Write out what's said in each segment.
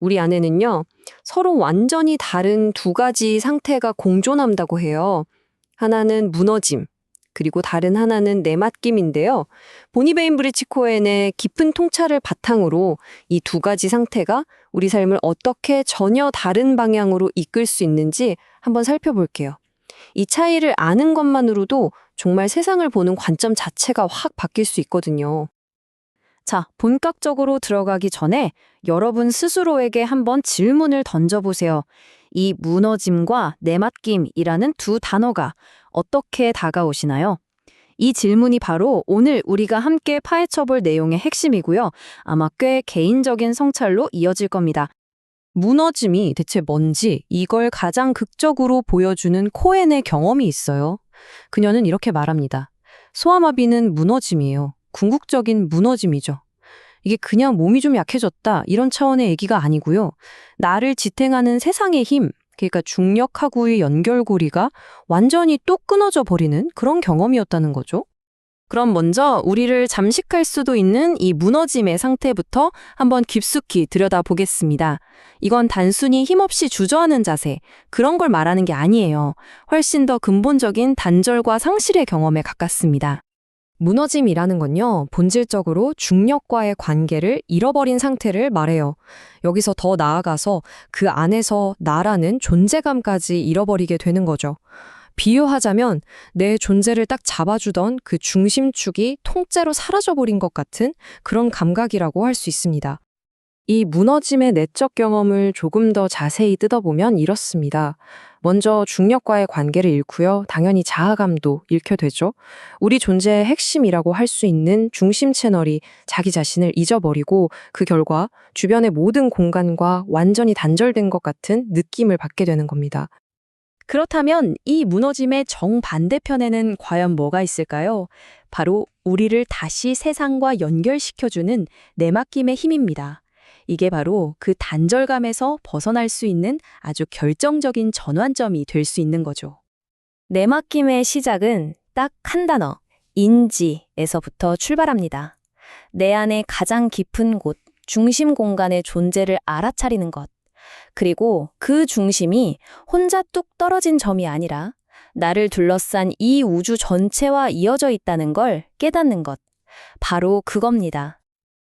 우리 안에는요, 서로 완전히 다른 두 가지 상태가 공존한다고 해요. 하나는 무너짐, 그리고 다른 하나는 내맡김인데요. 보니베인 브리치 코엔의 깊은 통찰을 바탕으로 이 두 가지 상태가 우리 삶을 어떻게 전혀 다른 방향으로 이끌 수 있는지 한번 살펴볼게요. 이 차이를 아는 것만으로도 정말 세상을 보는 관점 자체가 확 바뀔 수 있거든요. 자, 본격적으로 들어가기 전에 여러분 스스로에게 한번 질문을 던져보세요. 이 무너짐과 내맡김이라는 두 단어가 어떻게 다가오시나요? 이 질문이 바로 오늘 우리가 함께 파헤쳐볼 내용의 핵심이고요. 아마 꽤 개인적인 성찰로 이어질 겁니다. 무너짐이 대체 뭔지 이걸 가장 극적으로 보여주는 코엔의 경험이 있어요. 그녀는 이렇게 말합니다. 소아마비는 무너짐이에요. 궁극적인 무너짐이죠. 이게 그냥 몸이 좀 약해졌다 이런 차원의 얘기가 아니고요. 나를 지탱하는 세상의 힘, 그러니까 중력하고의 연결고리가 완전히 또 끊어져 버리는 그런 경험이었다는 거죠. 그럼 먼저 우리를 잠식할 수도 있는 이 무너짐의 상태부터 한번 깊숙이 들여다보겠습니다. 이건 단순히 힘없이 주저하는 자세, 그런 걸 말하는 게 아니에요. 훨씬 더 근본적인 단절과 상실의 경험에 가깝습니다. 무너짐이라는 건요, 본질적으로 중력과의 관계를 잃어버린 상태를 말해요. 여기서 더 나아가서 그 안에서 나라는 존재감까지 잃어버리게 되는 거죠. 비유하자면 내 존재를 딱 잡아주던 그 중심축이 통째로 사라져버린 것 같은 그런 감각이라고 할 수 있습니다. 이 무너짐의 내적 경험을 조금 더 자세히 뜯어보면 이렇습니다. 먼저 중력과의 관계를 잃고요. 당연히 자아감도 잃게 되죠. 우리 존재의 핵심이라고 할 수 있는 중심 채널이 자기 자신을 잊어버리고 그 결과 주변의 모든 공간과 완전히 단절된 것 같은 느낌을 받게 되는 겁니다. 그렇다면 이 무너짐의 정반대편에는 과연 뭐가 있을까요? 바로 우리를 다시 세상과 연결시켜주는 내맡김의 힘입니다. 이게 바로 그 단절감에서 벗어날 수 있는 아주 결정적인 전환점이 될 수 있는 거죠. 내맡김의 시작은 딱 한 단어, 인지에서부터 출발합니다. 내 안의 가장 깊은 곳, 중심 공간의 존재를 알아차리는 것. 그리고 그 중심이 혼자 뚝 떨어진 점이 아니라 나를 둘러싼 이 우주 전체와 이어져 있다는 걸 깨닫는 것. 바로 그겁니다.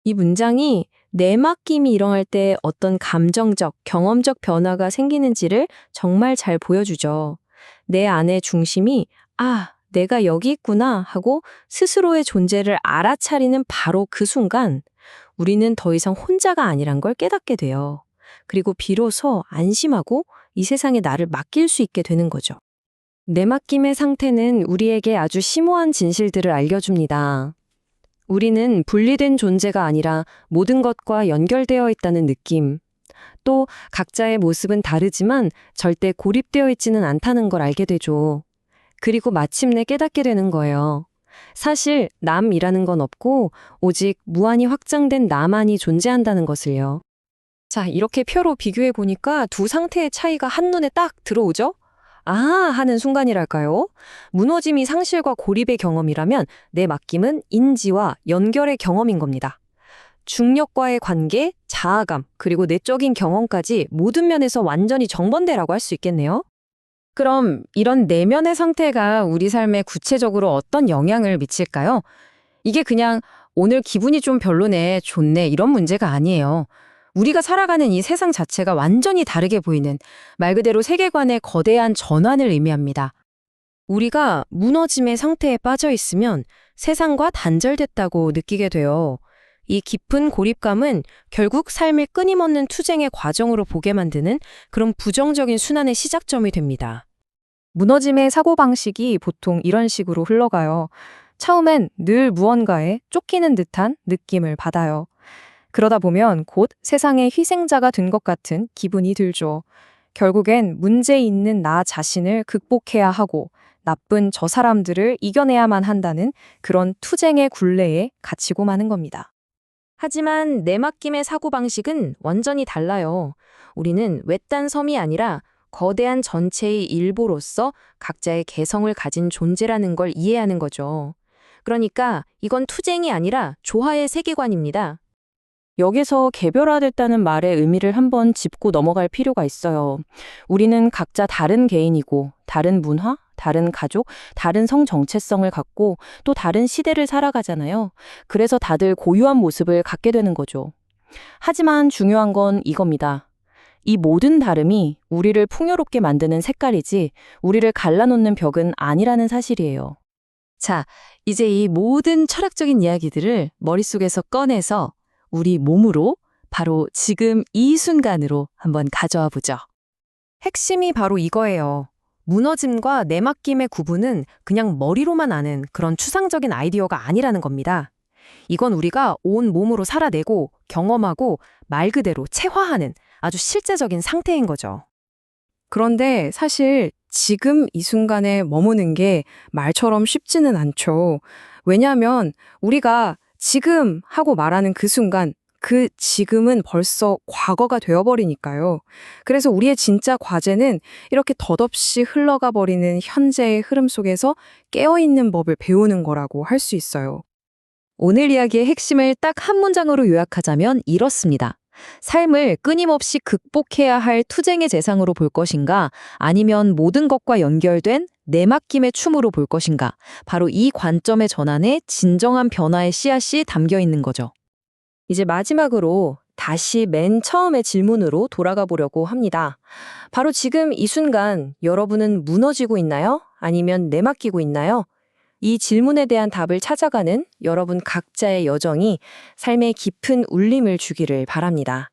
이 문장이 내맡김이 일어날 때 어떤 감정적, 경험적 변화가 생기는지를 정말 잘 보여주죠. 내 안의 중심이 아, 내가 여기 있구나 하고 스스로의 존재를 알아차리는 바로 그 순간 우리는 더 이상 혼자가 아니란 걸 깨닫게 돼요. 그리고 비로소 안심하고 이 세상에 나를 맡길 수 있게 되는 거죠. 내맡김의 상태는 우리에게 아주 심오한 진실들을 알려줍니다. 우리는 분리된 존재가 아니라 모든 것과 연결되어 있다는 느낌. 또 각자의 모습은 다르지만 절대 고립되어 있지는 않다는 걸 알게 되죠. 그리고 마침내 깨닫게 되는 거예요. 사실 남이라는 건 없고 오직 무한히 확장된 나만이 존재한다는 것을요. 자, 이렇게 표로 비교해 보니까 두 상태의 차이가 한눈에 딱 들어오죠? 아, 하는 순간이랄까요? 무너짐이 상실과 고립의 경험이라면 내 맡김은 인지와 연결의 경험인 겁니다. 중력과의 관계, 자아감, 그리고 내적인 경험까지 모든 면에서 완전히 정반대라고 할 수 있겠네요. 그럼 이런 내면의 상태가 우리 삶에 구체적으로 어떤 영향을 미칠까요? 이게 그냥 오늘 기분이 좀 별로네, 좋네, 이런 문제가 아니에요. 우리가 살아가는 이 세상 자체가 완전히 다르게 보이는 말 그대로 세계관의 거대한 전환을 의미합니다. 우리가 무너짐의 상태에 빠져 있으면 세상과 단절됐다고 느끼게 돼요. 이 깊은 고립감은 결국 삶의 끊임없는 투쟁의 과정으로 보게 만드는 그런 부정적인 순환의 시작점이 됩니다. 무너짐의 사고방식이 보통 이런 식으로 흘러가요. 처음엔 늘 무언가에 쫓기는 듯한 느낌을 받아요. 그러다 보면 곧 세상의 희생자가 된 것 같은 기분이 들죠. 결국엔 문제 있는 나 자신을 극복해야 하고 나쁜 저 사람들을 이겨내야만 한다는 그런 투쟁의 굴레에 갇히고 마는 겁니다. 하지만 내맡김의 사고방식은 완전히 달라요. 우리는 외딴 섬이 아니라 거대한 전체의 일부로서 각자의 개성을 가진 존재라는 걸 이해하는 거죠. 그러니까 이건 투쟁이 아니라 조화의 세계관입니다. 여기서 개별화됐다는 말의 의미를 한번 짚고 넘어갈 필요가 있어요. 우리는 각자 다른 개인이고, 다른 문화, 다른 가족, 다른 성 정체성을 갖고 또 다른 시대를 살아가잖아요. 그래서 다들 고유한 모습을 갖게 되는 거죠. 하지만 중요한 건 이겁니다. 이 모든 다름이 우리를 풍요롭게 만드는 색깔이지 우리를 갈라놓는 벽은 아니라는 사실이에요. 자, 이제 이 모든 철학적인 이야기들을 머릿속에서 꺼내서 우리 몸으로 바로 지금 이 순간으로 한번 가져와 보죠. 핵심이 바로 이거예요. 무너짐과 내맡김의 구분은 그냥 머리로만 아는 그런 추상적인 아이디어가 아니라는 겁니다. 이건 우리가 온 몸으로 살아내고 경험하고 말 그대로 체화하는 아주 실제적인 상태인 거죠. 그런데 사실 지금 이 순간에 머무는 게 말처럼 쉽지는 않죠. 왜냐하면 우리가 지금 하고 말하는 그 순간, 그 지금은 벌써 과거가 되어버리니까요. 그래서 우리의 진짜 과제는 이렇게 덧없이 흘러가 버리는 현재의 흐름 속에서 깨어있는 법을 배우는 거라고 할 수 있어요. 오늘 이야기의 핵심을 딱 한 문장으로 요약하자면 이렇습니다. 삶을 끊임없이 극복해야 할 투쟁의 대상으로 볼 것인가, 아니면 모든 것과 연결된 내맡김의 춤으로 볼 것인가, 바로 이 관점의 전환에 진정한 변화의 씨앗이 담겨 있는 거죠. 이제 마지막으로 다시 맨 처음의 질문으로 돌아가 보려고 합니다. 바로 지금 이 순간 여러분은 무너지고 있나요? 아니면 내맡기고 있나요? 이 질문에 대한 답을 찾아가는 여러분 각자의 여정이 삶에 깊은 울림을 주기를 바랍니다.